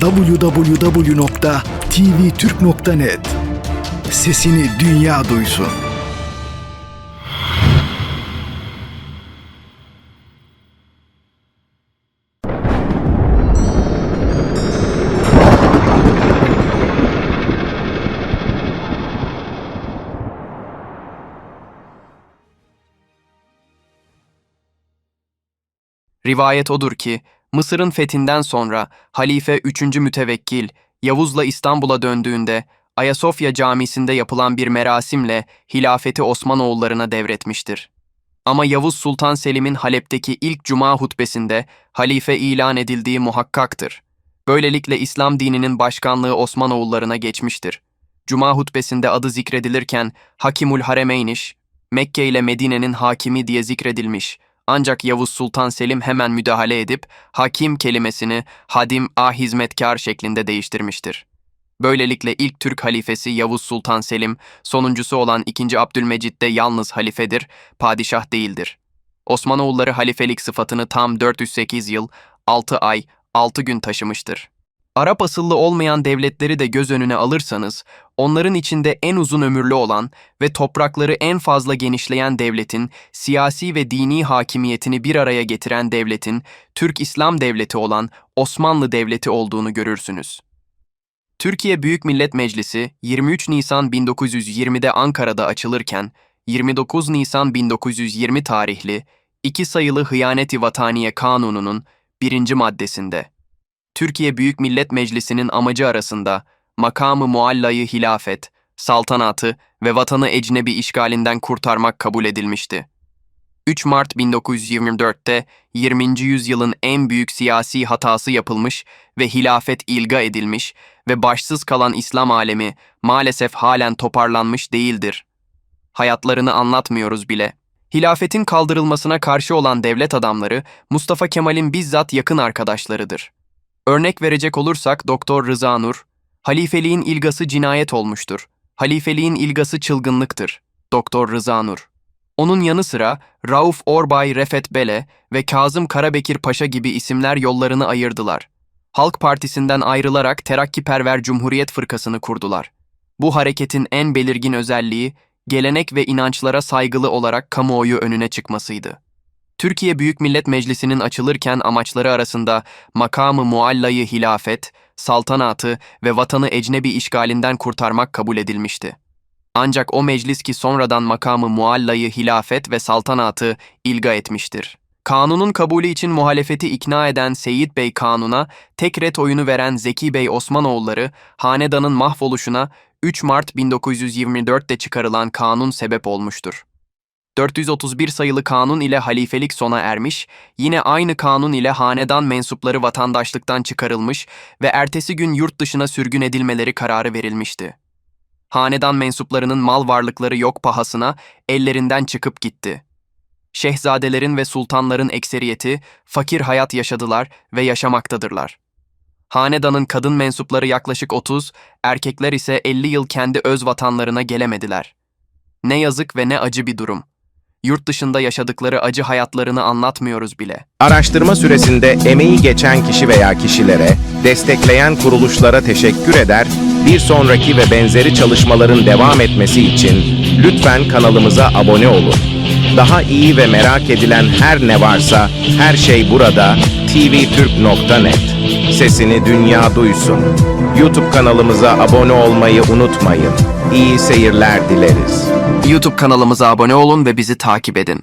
www.tvturk.net Sesini dünya duysun. Rivayet odur ki, Mısır'ın fethinden sonra Halife 3. Mütevekkil Yavuz'la İstanbul'a döndüğünde Ayasofya Camisi'nde yapılan bir merasimle hilafeti Osmanoğullarına devretmiştir. Ama Yavuz Sultan Selim'in Halep'teki ilk cuma hutbesinde halife ilan edildiği muhakkaktır. Böylelikle İslam dininin başkanlığı Osmanoğullarına geçmiştir. Cuma hutbesinde adı zikredilirken Hakimul Haremeyniş, Mekke ile Medine'nin hakimi diye zikredilmiş. Ancak Yavuz Sultan Selim hemen müdahale edip hakim kelimesini hadim a hizmetkar şeklinde değiştirmiştir. Böylelikle ilk Türk halifesi Yavuz Sultan Selim, sonuncusu olan 2. Abdülmecit de yalnız halifedir, padişah değildir. Osmanoğulları halifelik sıfatını tam 408 yıl, 6 ay, 6 gün taşımıştır. Arap asıllı olmayan devletleri de göz önüne alırsanız, onların içinde en uzun ömürlü olan ve toprakları en fazla genişleyen devletin, siyasi ve dini hakimiyetini bir araya getiren devletin, Türk İslam Devleti olan Osmanlı Devleti olduğunu görürsünüz. Türkiye Büyük Millet Meclisi 23 Nisan 1920'de Ankara'da açılırken, 29 Nisan 1920 tarihli iki sayılı Hıyaneti Vataniye Kanunu'nun birinci maddesinde Türkiye Büyük Millet Meclisi'nin amacı arasında makamı muallayı hilafet, saltanatı ve vatanı ecnebi işgalinden kurtarmak kabul edilmişti. 3 Mart 1924'te 20. yüzyılın en büyük siyasi hatası yapılmış ve hilafet ilga edilmiş ve başsız kalan İslam alemi maalesef halen toparlanmış değildir. Hayatlarını anlatmıyoruz bile. Hilafetin kaldırılmasına karşı olan devlet adamları Mustafa Kemal'in bizzat yakın arkadaşlarıdır. Örnek verecek olursak Doktor Rıza Nur, halifeliğin ilgası cinayet olmuştur. Halifeliğin ilgası çılgınlıktır. Doktor Rıza Nur. Onun yanı sıra Rauf Orbay Refet Bele ve Kazım Karabekir Paşa gibi isimler yollarını ayırdılar. Halk Partisi'nden ayrılarak Terakkiperver Cumhuriyet Fırkasını kurdular. Bu hareketin en belirgin özelliği gelenek ve inançlara saygılı olarak kamuoyu önüne çıkmasıydı. Türkiye Büyük Millet Meclisi'nin açılırken amaçları arasında makamı muallayı hilafet, saltanatı ve vatanı ecnebi işgalinden kurtarmak kabul edilmişti. Ancak o meclis ki sonradan makamı muallayı hilafet ve saltanatı ilga etmiştir. Kanunun kabulü için muhalefeti ikna eden Seyit Bey Kanun'a tek ret oyunu veren Zeki Bey Osmanoğulları, hanedanın mahvoluşuna 3 Mart 1924'te çıkarılan kanun sebep olmuştur. 431 sayılı kanun ile halifelik sona ermiş, yine aynı kanun ile hanedan mensupları vatandaşlıktan çıkarılmış ve ertesi gün yurt dışına sürgün edilmeleri kararı verilmişti. Hanedan mensuplarının mal varlıkları yok pahasına ellerinden çıkıp gitti. Şehzadelerin ve sultanların ekseriyeti fakir hayat yaşadılar ve yaşamaktadırlar. Hanedanın kadın mensupları yaklaşık 30, erkekler ise 50 yıl kendi öz vatanlarına gelemediler. Ne yazık ve ne acı bir durum. Yurt dışında yaşadıkları acı hayatlarını anlatmıyoruz bile. Araştırma süresinde emeği geçen kişi veya kişilere, destekleyen kuruluşlara teşekkür eder, bir sonraki ve benzeri çalışmaların devam etmesi için lütfen kanalımıza abone olun. Daha iyi ve merak edilen her ne varsa her şey burada tvturk.net. Sesini dünya duysun. YouTube kanalımıza abone olmayı unutmayın. İyi seyirler dileriz. YouTube kanalımıza abone olun ve bizi takip edin.